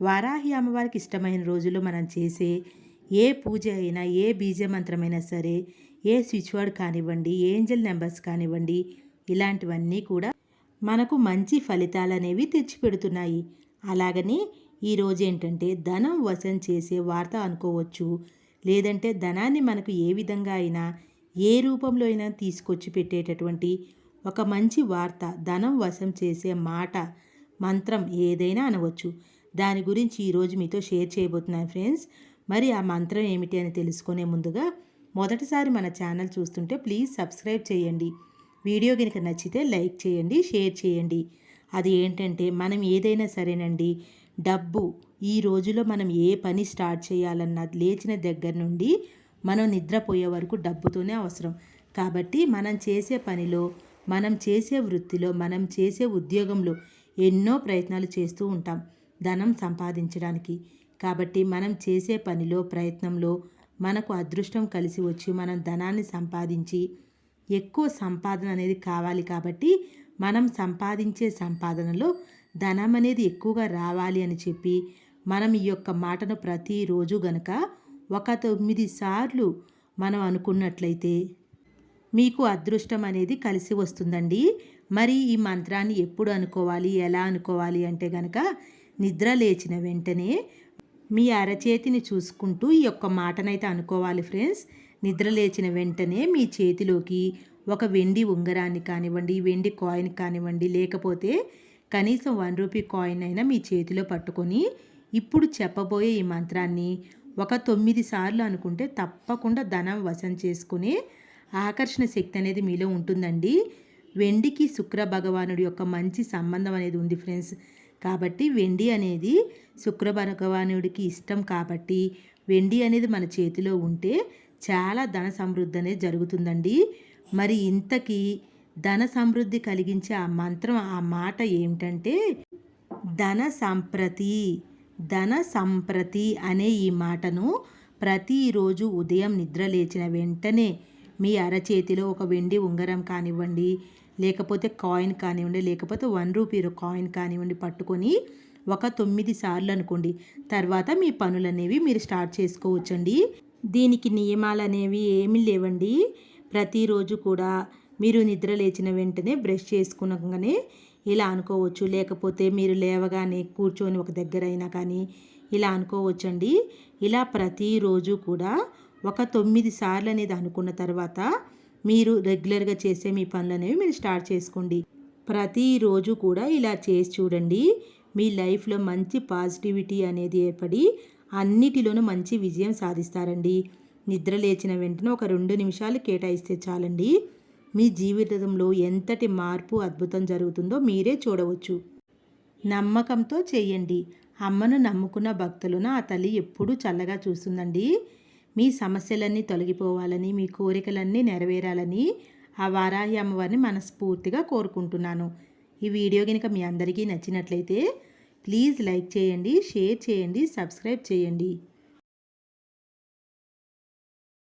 వారాహి అమ్మవారికి ఇష్టమైన రోజుల్లో మనం చేసే ఏ పూజ అయినా ఏ బీజమంత్రమైనా సరే ఏ స్విచ్ వర్డ్ కానివ్వండి ఏంజల్ నెంబర్స్ కానివ్వండి ఇలాంటివన్నీ కూడా మనకు మంచి ఫలితాలు అనేవి తెచ్చిపెడుతున్నాయి. అలాగని ఈరోజు ఏంటంటే ధనం వశం చేసే వార్త అనుకోవచ్చు. లేదంటే ధనాన్ని మనకు ఏ విధంగా అయినా ఏ రూపంలో అయినా తీసుకొచ్చి పెట్టేటటువంటి ఒక మంచి వార్త ధనం వశం చేసే మాట మంత్రం ఏదైనా అనవచ్చు. దాని గురించి ఈరోజు మీతో షేర్ చేయబోతున్నాను ఫ్రెండ్స్. మరి ఆ మంత్రం ఏమిటి అని తెలుసుకునే ముందుగా మొదటిసారి మన ఛానల్ చూస్తుంటే ప్లీజ్ సబ్స్క్రైబ్ చేయండి. వీడియో కనుక నచ్చితే లైక్ చేయండి షేర్ చేయండి. అది ఏంటంటే మనం ఏదైనా సరేనండి డబ్బు ఈ రోజులో మనం ఏ పని స్టార్ట్ చేయాలన్నా లేచిన దగ్గర నుండి మనం నిద్రపోయే వరకు డబ్బుతోనే అవసరం. కాబట్టి మనం చేసే పనిలో మనం చేసే వృత్తిలో మనం చేసే ఉద్యోగంలో ఎన్నో ప్రయత్నాలు చేస్తూ ఉంటాం. ధనం సంపాదించడానికి. కాబట్టి మనం చేసే పనిలో ప్రయత్నంలో మనకు అదృష్టం కలిసి వచ్చి మనం ధనాన్ని సంపాదించి ఎక్కువ సంపాదన అనేది కావాలి కాబట్టి మనం సంపాదించే సంపాదనలో ధనం అనేది ఎక్కువగా రావాలి అని చెప్పి మనం ఈ యొక్క మాటను ప్రతిరోజు గనక ఒక తొమ్మిది సార్లు మనం అనుకున్నట్లయితే మీకు అదృష్టం అనేది కలిసి వస్తుందండి. మరి ఈ మంత్రాన్ని ఎప్పుడు అనుకోవాలి ఎలా అనుకోవాలి అంటే కనుక నిద్ర లేచిన వెంటనే మీ అరచేతిని చూసుకుంటూ ఈ యొక్క మాటనైతే అనుకోవాలి ఫ్రెండ్స్. నిద్ర లేచిన వెంటనే మీ చేతిలోకి ఒక వెండి ఉంగరాన్ని కానివ్వండి వెండి కాయిన్ కానివ్వండి లేకపోతే కనీసం వన్ రూపీ కాయిన్ అయినా మీ చేతిలో పట్టుకొని ఇప్పుడు చెప్పబోయే ఈ మంత్రాన్ని ఒక తొమ్మిది సార్లు అనుకుంటే తప్పకుండా ధనం వశం చేసుకుని ఆకర్షణ శక్తి అనేది మీలో ఉంటుందండి. వెండికి శుక్ర భగవానుడి యొక్క మంచి సంబంధం అనేది ఉంది ఫ్రెండ్స్. కాబట్టి వెండి అనేది శుక్ర భగవానుడికి ఇష్టం కాబట్టి వెండి అనేది మన చేతిలో ఉంటే చాలా ధన సమృద్ధి అనేది జరుగుతుందండి. మరి ఇంతకీ ధన సమృద్ధి కలిగించే ఆ మంత్రం ఆ మాట ఏమిటంటే ధన సంప్రతి ధన సంప్రతి అనే ఈ మాటను ప్రతిరోజు ఉదయం నిద్ర లేచిన వెంటనే మీ అరచేతిలో ఒక వెండి ఉంగరం కానివ్వండి లేకపోతే కాయిన్ కానివ్వండి లేకపోతే వన్ రూపీ కాయిన్ కానివ్వండి పట్టుకొని ఒక తొమ్మిది సార్లు అనుకోండి. తర్వాత మీ పనులు అనేవి మీరు స్టార్ట్ చేసుకోవచ్చండి. దీనికి నియమాలు అనేవి ఏమీ లేవండి. ప్రతిరోజు కూడా మీరు నిద్ర లేచిన వెంటనే బ్రష్ చేసుకునగానే ఇలా అనుకోవచ్చు. లేకపోతే మీరు లేవగానే కూర్చొని ఒక దగ్గర అయినా కానీ ఇలా అనుకోవచ్చండి. ఇలా ప్రతిరోజు కూడా ఒక తొమ్మిది సార్లు అనేది అనుకున్న తర్వాత మీరు రెగ్యులర్గా చేసే మీ పనులు అనేవి మీరు స్టార్ట్ చేసుకోండి. ప్రతిరోజు కూడా ఇలా చేసి చూడండి. మీ లైఫ్లో మంచి పాజిటివిటీ అనేది ఏర్పడి అన్నిటిలోనూ మంచి విజయం సాధిస్తారండి. నిద్ర లేచిన వెంటనే ఒక రెండు నిమిషాలు కేటాయిస్తే చాలండి. మీ జీవితంలో ఎంతటి మార్పు అద్భుతం జరుగుతుందో మీరే చూడవచ్చు. నమ్మకంతో చేయండి. అమ్మను నమ్ముకున్న భక్తులను ఆ తల్లి ఎప్పుడూ చల్లగా చూస్తుందండి. మీ సమస్యలన్నీ తొలగిపోవాలని మీ కోరికలన్నీ నెరవేరాలని ఆ వారాహి అమ్మవారిని మనస్ఫూర్తిగా కోరుకుంటున్నాను. ఈ వీడియో కనుక మీ అందరికీ నచ్చినట్లయితే ప్లీజ్ లైక్ చేయండి షేర్ చేయండి సబ్స్క్రైబ్ చేయండి.